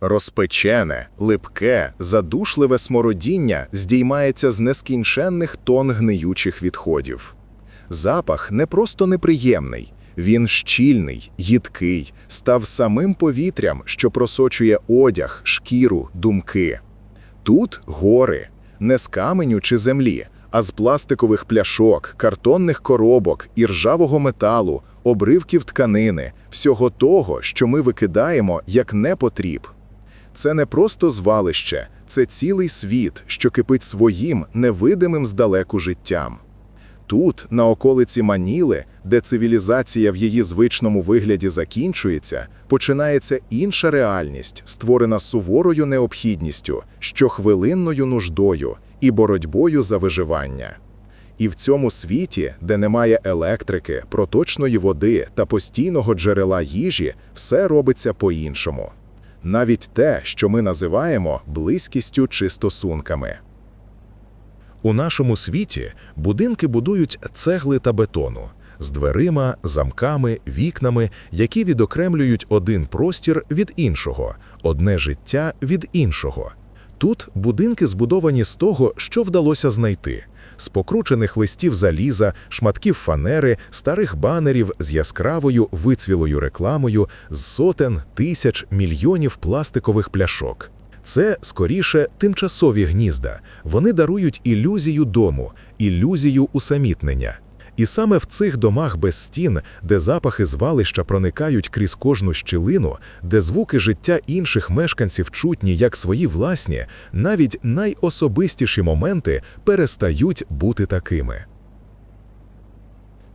Розпечене, липке, задушливе смородіння здіймається з нескінченних тон гниючих відходів. Запах не просто неприємний, він щільний, їдкий, став самим повітрям, що просочує одяг, шкіру, думки. Тут гори, не з каменю чи землі, а з пластикових пляшок, картонних коробок, іржавого металу, обривків тканини, всього того, що ми викидаємо як непотріб. Це не просто звалище, це цілий світ, що кипить своїм невидимим здалеку життям. Тут, на околиці Маніли, де цивілізація в її звичному вигляді закінчується, починається інша реальність, створена суворою необхідністю, щохвилинною нуждою і боротьбою за виживання. І в цьому світі, де немає електрики, проточної води та постійного джерела їжі, все робиться по-іншому. Навіть те, що ми називаємо близькістю чи стосунками. У нашому світі будинки будують цегли та бетону з дверима, замками, вікнами, які відокремлюють один простір від іншого, одне життя від іншого. Тут будинки збудовані з того, що вдалося знайти: з покручених листів заліза, шматків фанери, старих банерів з яскравою вицвілою рекламою, з сотен, тисяч, мільйонів пластикових пляшок. Це скоріше тимчасові гнізда. Вони дарують ілюзію дому, ілюзію усамітнення. І саме в цих домах без стін, де запахи звалища проникають крізь кожну щілину, де звуки життя інших мешканців чутні як свої власні, навіть найособистіші моменти перестають бути такими.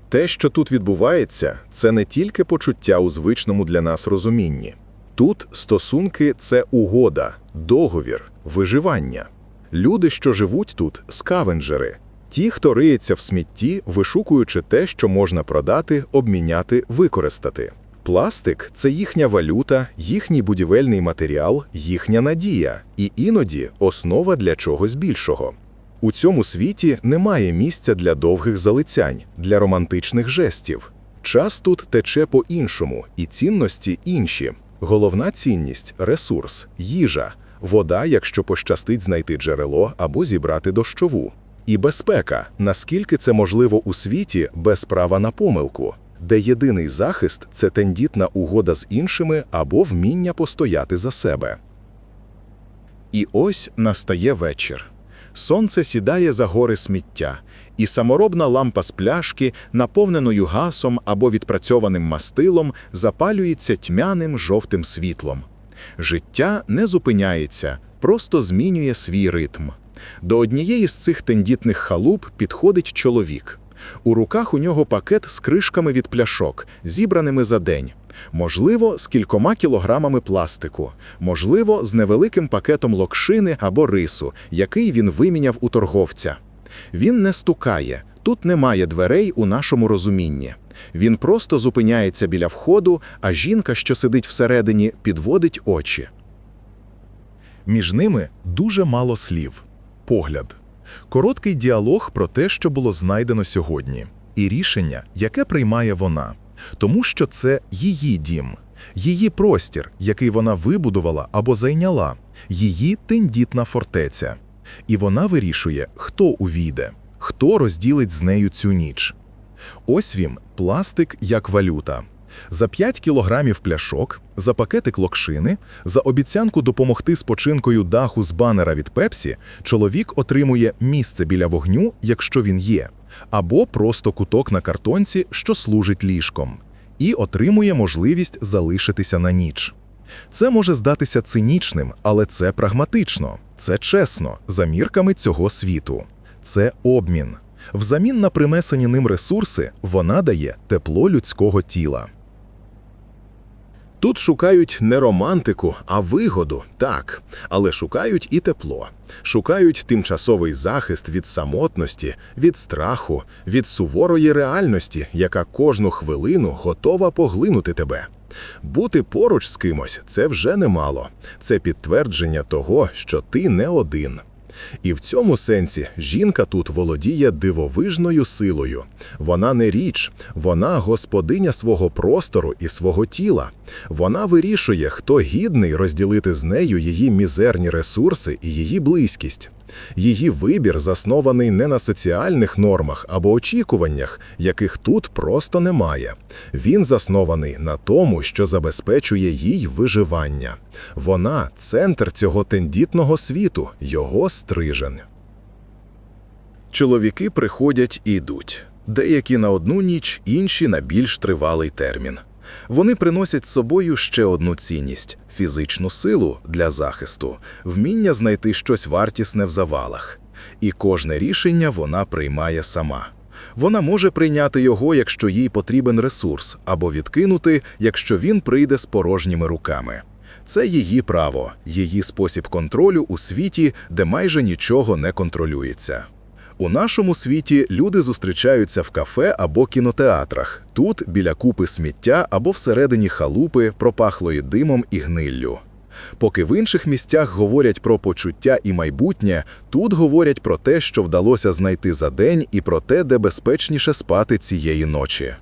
Те, що тут відбувається, це не тільки почуття у звичному для нас розумінні. Тут стосунки це угода, договір, виживання. Люди, що живуть тут, скавенджери, ті, хто риється в смітті, вишукуючи те, що можна продати, обміняти, використати. Пластик це їхня валюта, їхній будівельний матеріал, їхня надія, і іноді основа для чогось більшого. У цьому світі немає місця для довгих залицянь, для романтичних жестів. Час тут тече по-іншому, і цінності інші. Головна цінність ресурс, їжа, вода, якщо пощастить знайти джерело або зібрати дощову. І безпека, наскільки це можливо у світі без права на помилку, де єдиний захист це тендітна угода з іншими або вміння постояти за себе. І ось настає вечір. Сонце сідає за гори сміття, і саморобна лампа з пляшки, наповненою гасом або відпрацьованим мастилом, запалюється тьмяним жовтим світлом. Життя не зупиняється, просто змінює свій ритм. До однієї з цих тендітних халуп підходить чоловік. У руках у нього пакет з кришками від пляшок, зібраними за день. Можливо, з кількома кілограмами пластику, можливо, з невеликим пакетом локшини або рису, який він виміняв у торговця. Він не стукає, тут немає дверей у нашому розумінні. Він просто зупиняється біля входу, а жінка, що сидить всередині, підводить очі. Між ними дуже мало слів, погляд, короткий діалог про те, що було знайдено сьогодні, і рішення, яке приймає вона, тому що це її дім, її простір, який вона вибудувала або зайняла, її тендітна фортеця. І вона вирішує, хто увійде, хто розділить з нею цю ніч. Ось він, пластик як валюта. За 5 кілограмів пляшок, за пакетик локшини, за обіцянку допомогти з починкою даху з банера від Пепсі, чоловік отримує місце біля вогню, якщо він є, або просто куток на картонці, що служить ліжком, і отримує можливість залишитися на ніч. Це може здатися цинічним, але це прагматично, це чесно, за мірками цього світу. Це обмін. Взамін на принесені ним ресурси вона дає тепло людського тіла. Тут шукають не романтику, а вигоду, так, але шукають і тепло, шукають тимчасовий захист від самотності, від страху, від суворої реальності, яка кожну хвилину готова поглинути тебе. Бути поруч з кимось це вже немало, це підтвердження того, що ти не один. І в цьому сенсі жінка тут володіє дивовижною силою. Вона не річ, вона господиня свого простору і свого тіла. Вона вирішує, хто гідний розділити з нею її мізерні ресурси і її близькість. Її вибір заснований не на соціальних нормах або очікуваннях, яких тут просто немає. Він заснований на тому, що забезпечує їй виживання. Вона центр цього тендітного світу, його стрижень. Чоловіки приходять і йдуть. Деякі на одну ніч, інші на більш тривалий термін. Вони приносять з собою ще одну цінність фізичну силу для захисту, вміння знайти щось вартісне в завалах. І кожне рішення вона приймає сама. Вона може прийняти його, якщо їй потрібен ресурс, або відкинути, якщо він прийде з порожніми руками. Це її право, її спосіб контролю у світі, де майже нічого не контролюється. У нашому світі люди зустрічаються в кафе або кінотеатрах, тут біля купи сміття або всередині халупи, пропахлої димом і гниллю. Поки в інших місцях говорять про почуття і майбутнє, тут говорять про те, що вдалося знайти за день, і про те, де безпечніше спати цієї ночі.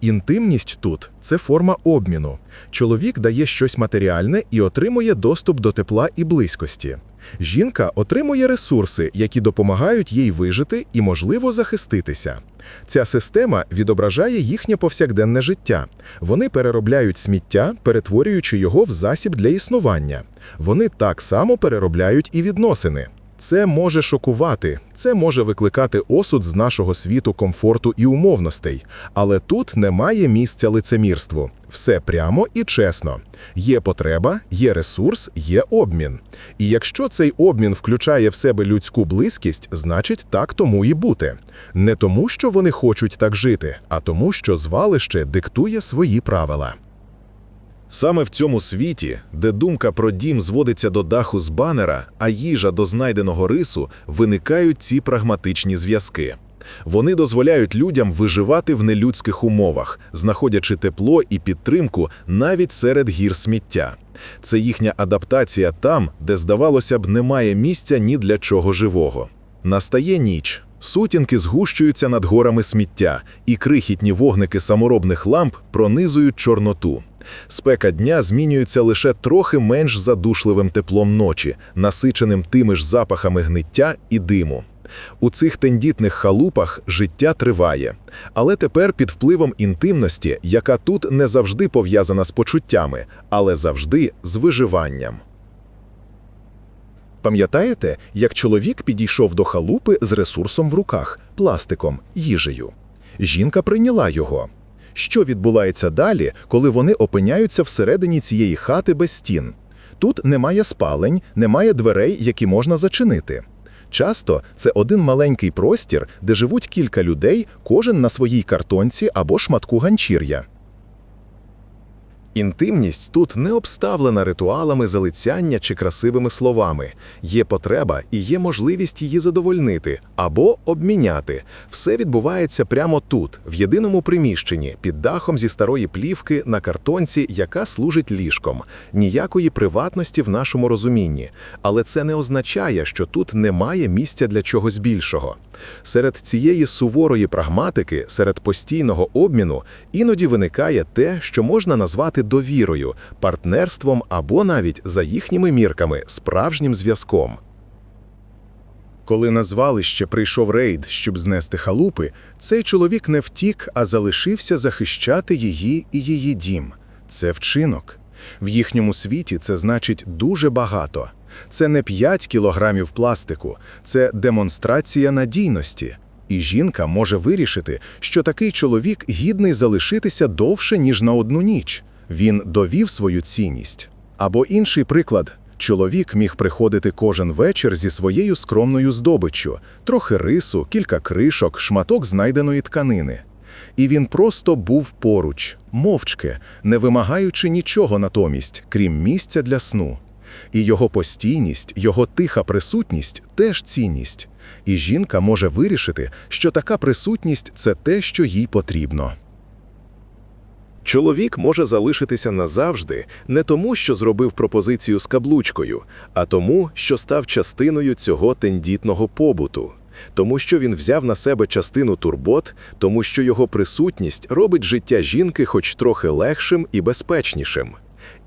Інтимність тут це форма обміну. Чоловік дає щось матеріальне і отримує доступ до тепла і близькості. Жінка отримує ресурси, які допомагають їй вижити і, можливо, захиститися. Ця система відображає їхнє повсякденне життя. Вони переробляють сміття, перетворюючи його в засіб для існування. Вони так само переробляють і відносини. Це може шокувати, це може викликати осуд з нашого світу комфорту і умовностей. Але тут немає місця лицемірству. Все прямо і чесно. Є потреба, є ресурс, є обмін. І якщо цей обмін включає в себе людську близькість, значить так тому і бути. Не тому, що вони хочуть так жити, а тому, що звалище диктує свої правила. Саме в цьому світі, де думка про дім зводиться до даху з банера, а їжа до знайденого рису, виникають ці прагматичні зв'язки. Вони дозволяють людям виживати в нелюдських умовах, знаходячи тепло і підтримку навіть серед гір сміття. Це їхня адаптація там, де, здавалося б, немає місця ні для чого живого. Настає ніч. Сутінки згущуються над горами сміття, і крихітні вогники саморобних ламп пронизують чорноту. Спека дня змінюється лише трохи менш задушливим теплом ночі, насиченим тими ж запахами гниття і диму. У цих тендітних халупах життя триває, але тепер під впливом інтимності, яка тут не завжди пов'язана з почуттями, але завжди з виживанням. Пам'ятаєте, як чоловік підійшов до халупи з ресурсом в руках, пластиком, їжею? Жінка прийняла його. Що відбувається далі, коли вони опиняються всередині цієї хати без стін? Тут немає спалень, немає дверей, які можна зачинити. Часто це один маленький простір, де живуть кілька людей, кожен на своїй картонці або шматку ганчір'я. Інтимність тут не обставлена ритуалами залицяння чи красивими словами. Є потреба і є можливість її задовольнити або обміняти. Все відбувається прямо тут, в єдиному приміщенні, під дахом зі старої плівки на картонці, яка служить ліжком. Ніякої приватності в нашому розумінні. Але це не означає, що тут немає місця для чогось більшого. Серед цієї суворої прагматики, серед постійного обміну, іноді виникає те, що можна назвати довірою, партнерством або навіть за їхніми мірками справжнім зв'язком. Коли на звалище прийшов рейд, щоб знести халупи, цей чоловік не втік, а залишився захищати її і її дім. Це вчинок. В їхньому світі це значить дуже багато. Це не 5 кілограмів пластику, це демонстрація надійності. І жінка може вирішити, що такий чоловік гідний залишитися довше, ніж на одну ніч. Він довів свою цінність. Або інший приклад. Чоловік міг приходити кожен вечір зі своєю скромною здобиччю, трохи рису, кілька кришок, шматок знайденої тканини. І він просто був поруч, мовчки, не вимагаючи нічого натомість, крім місця для сну. І його постійність, його тиха присутність теж цінність. І жінка може вирішити, що така присутність це те, що їй потрібно. Чоловік може залишитися назавжди не тому, що зробив пропозицію з каблучкою, а тому, що став частиною цього тендітного побуту. Тому що він взяв на себе частину турбот, тому що його присутність робить життя жінки хоч трохи легшим і безпечнішим.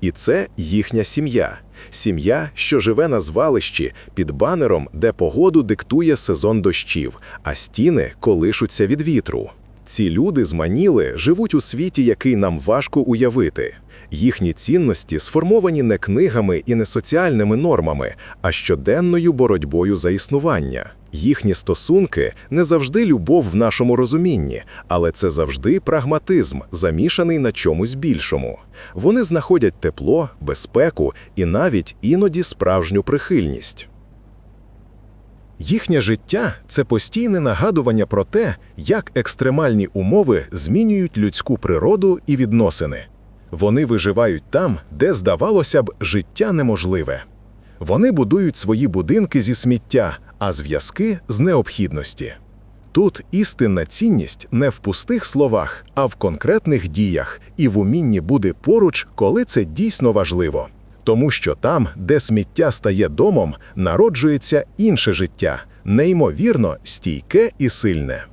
І це їхня сім'я. Сім'я, що живе на звалищі під банером, де погоду диктує сезон дощів, а стіни колишуться від вітру. Ці люди з Маніли живуть у світі, який нам важко уявити. Їхні цінності сформовані не книгами і не соціальними нормами, а щоденною боротьбою за існування. Їхні стосунки не завжди любов в нашому розумінні, але це завжди прагматизм, замішаний на чомусь більшому. Вони знаходять тепло, безпеку і навіть іноді справжню прихильність. Їхнє життя це постійне нагадування про те, як екстремальні умови змінюють людську природу і відносини. Вони виживають там, де, здавалося б, життя неможливе. Вони будують свої будинки зі сміття, а зв'язки з необхідності. Тут істинна цінність не в пустих словах, а в конкретних діях і в умінні бути поруч, коли це дійсно важливо. Тому що там, де сміття стає домом, народжується інше життя, неймовірно стійке і сильне.